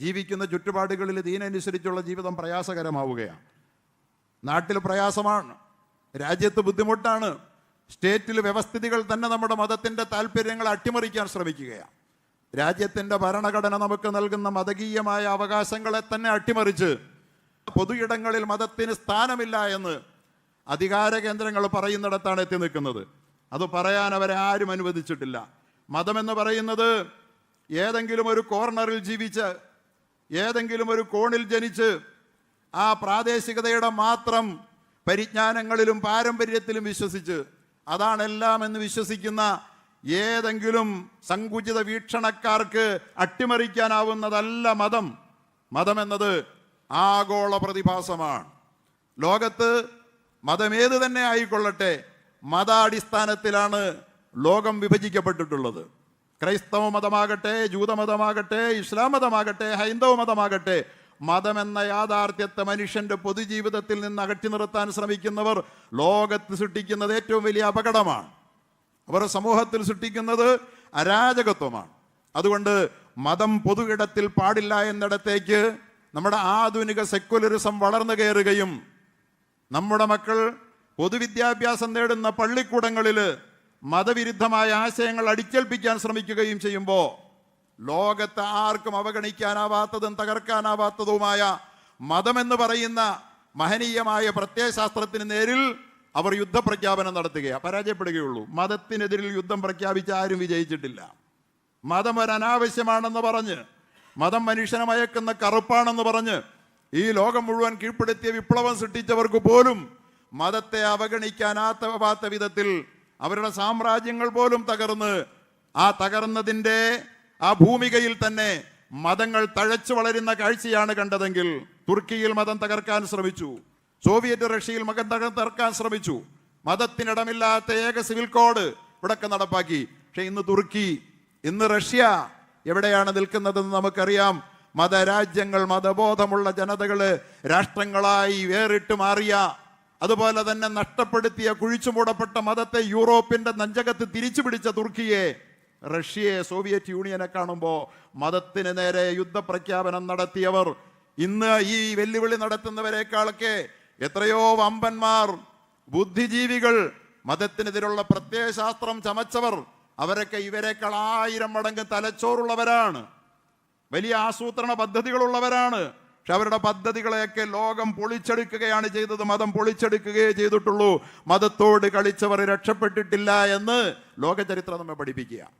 ജീവിക്കുന്ന ചുറ്റുപാടുകളിൽ ദീനനുസരിച്ചുള്ള ജീവിതം പ്രയാസകരമാവുകയാണ്. നാട്ടിൽ പ്രയാസമാണ്. രാജ്യത്ത് ബുദ്ധിമുട്ടാണ്. സ്റ്റേറ്റിൽ വ്യവസ്ഥിതികൾ തന്നെ നമ്മുടെ മതത്തിന്റെ താല്പര്യങ്ങൾ അട്ടിമറിക്കാൻ ശ്രമിക്കുകയാണ്. രാജ്യത്തിന്റെ ഭരണഘടന നമുക്ക് നൽകുന്ന മതകീയമായ അവകാശങ്ങളെ തന്നെ അട്ടിമറിച്ച് പൊതുയിടങ്ങളിൽ മതത്തിന് സ്ഥാനമില്ല എന്ന് അധികാര കേന്ദ്രങ്ങൾ പറയുന്നിടത്താണ് എത്തി നിൽക്കുന്നത്. അത് പറയാൻ അവരെ ആരും അനുവദിച്ചിട്ടില്ല. മതമെന്ന് പറയുന്നത് ഏതെങ്കിലും ഒരു കോർണറിൽ ജീവിച്ച് ഏതെങ്കിലും ഒരു കോണിൽ ജനിച്ച് ആ പ്രാദേശികതയുടെ മാത്രം പരിജ്ഞാനങ്ങളിലും പാരമ്പര്യത്തിലും വിശ്വസിച്ച് അതാണെല്ലാം എന്ന് വിശ്വസിക്കുന്ന ഏതെങ്കിലും സങ്കുചിത വീക്ഷണക്കാർക്ക് അട്ടിമറിക്കാനാവുന്നതല്ല മതം. മതമെന്നത് ആഗോള പ്രതിഭാസമാണ്. ലോകത്ത് മതമേത് തന്നെ ആയിക്കൊള്ളട്ടെ മതാടിസ്ഥാനത്തിലാണ് ലോകം വിഭജിക്കപ്പെട്ടിട്ടുള്ളത്. ക്രൈസ്തവ മതമാകട്ടെ ജൂതമതമാകട്ടെ ഇസ്ലാം മതമാകട്ടെ ഹൈന്ദവ മതമാകട്ടെ മതമെന്ന യാഥാർത്ഥ്യത്തെ മനുഷ്യന്റെ പൊതുജീവിതത്തിൽ നിന്ന് അകറ്റി നിർത്താൻ ശ്രമിക്കുന്നവർ ലോകത്ത് സൃഷ്ടിക്കുന്നത് ഏറ്റവും വലിയ അപകടമാണ്. അവർ സമൂഹത്തിൽ സൃഷ്ടിക്കുന്നത് അരാജകത്വമാണ്. അതുകൊണ്ട് മതം പൊതുയിടത്തിൽ പാടില്ല എന്നിടത്തേക്ക് നമ്മുടെ ആധുനിക സെക്യുലറിസം വളർന്നു കയറുകയും നമ്മുടെ മക്കൾ പൊതുവിദ്യാഭ്യാസം നേടുന്ന പള്ളിക്കൂടങ്ങളിൽ മതവിരുദ്ധമായ ആശയങ്ങൾ അടിച്ചേൽപ്പിക്കാൻ ശ്രമിക്കുകയും ചെയ്യുമ്പോൾ ലോകത്ത് ആർക്കും അവഗണിക്കാനാവാത്തതും തകർക്കാനാവാത്തതുമായ മതമെന്ന് പറയുന്ന മഹനീയമായ പ്രത്യയശാസ്ത്രത്തിന് നേരിൽ അവർ യുദ്ധപ്രഖ്യാപനം നടത്തുകയാണ് പരാജയപ്പെടുകയുള്ളൂ. മതത്തിനെതിരിൽ യുദ്ധം പ്രഖ്യാപിച്ച ആരും വിജയിച്ചിട്ടില്ല. മതം ഒരു അനാവശ്യമാണെന്ന് പറഞ്ഞ് മതം മനുഷ്യനെ മയക്കുന്ന കറുപ്പാണെന്ന് പറഞ്ഞ് ഈ ലോകം മുഴുവൻ കീഴ്പ്പെടുത്തിയ വിപ്ലവം സൃഷ്ടിച്ചവർക്ക് പോലും മതത്തെ അവഗണിക്കാനാവാത്ത വിധത്തിൽ അവരുടെ സാമ്രാജ്യങ്ങൾ പോലും തകർന്ന് ആ തകർന്നതിന്റെ ആ ഭൂമികയിൽ തന്നെ മതങ്ങൾ തഴച്ചു വളരുന്ന കാഴ്ചയാണ് കണ്ടതെങ്കിൽ തുർക്കിയിൽ മതം തകർക്കാൻ ശ്രമിച്ചു സോവിയറ്റ് റഷ്യയിൽ മതം തകർക്കാൻ ശ്രമിച്ചു. മതത്തിനിടമില്ലാത്ത ഏക സിവിൽ കോഡ് ഇവിടൊക്കെ നടപ്പാക്കി. പക്ഷെ ഇന്ന് തുർക്കി ഇന്ന് റഷ്യ എവിടെയാണ് നിൽക്കുന്നതെന്ന് നമുക്കറിയാം. മതരാജ്യങ്ങൾ മതബോധമുള്ള ജനതകൾ രാഷ്ട്രങ്ങളായി വേറിട്ട് മാറിയ അതുപോലെ തന്നെ നഷ്ടപ്പെടുത്തിയ കുഴിച്ചുമൂടപ്പെട്ട മതത്തെ യൂറോപ്പിന്റെ നെഞ്ചകത്ത് തിരിച്ചു പിടിച്ച തുർക്കിയെ റഷ്യയെ സോവിയറ്റ് യൂണിയനെ കാണുമ്പോൾ മതത്തിന് നേരെ യുദ്ധപ്രഖ്യാപനം നടത്തിയവർ ഇന്ന് ഈ വെല്ലുവിളി നടത്തുന്നവരെക്കാളൊക്കെ എത്രയോ വമ്പന്മാർ ബുദ്ധിജീവികൾ മതത്തിനെതിരുള്ള പ്രത്യയശാസ്ത്രം ചമച്ചവർ അവരൊക്കെ ഇവരെക്കാൾ ആയിരം മടങ്ങ് തലച്ചോറുള്ളവരാണ്. വലിയ ആസൂത്രണ പദ്ധതികളുള്ളവരാണ്. പക്ഷെ അവരുടെ പദ്ധതികളെയൊക്കെ ലോകം പൊളിച്ചെടുക്കുകയാണ് ചെയ്തത്. മതം പൊളിച്ചെടുക്കുകയേ ചെയ്തിട്ടുള്ളൂ. മതത്തോട് കളിച്ചവർ രക്ഷപ്പെട്ടിട്ടില്ല എന്ന് ലോകചരിത്രം നമ്മെ പഠിപ്പിക്കുക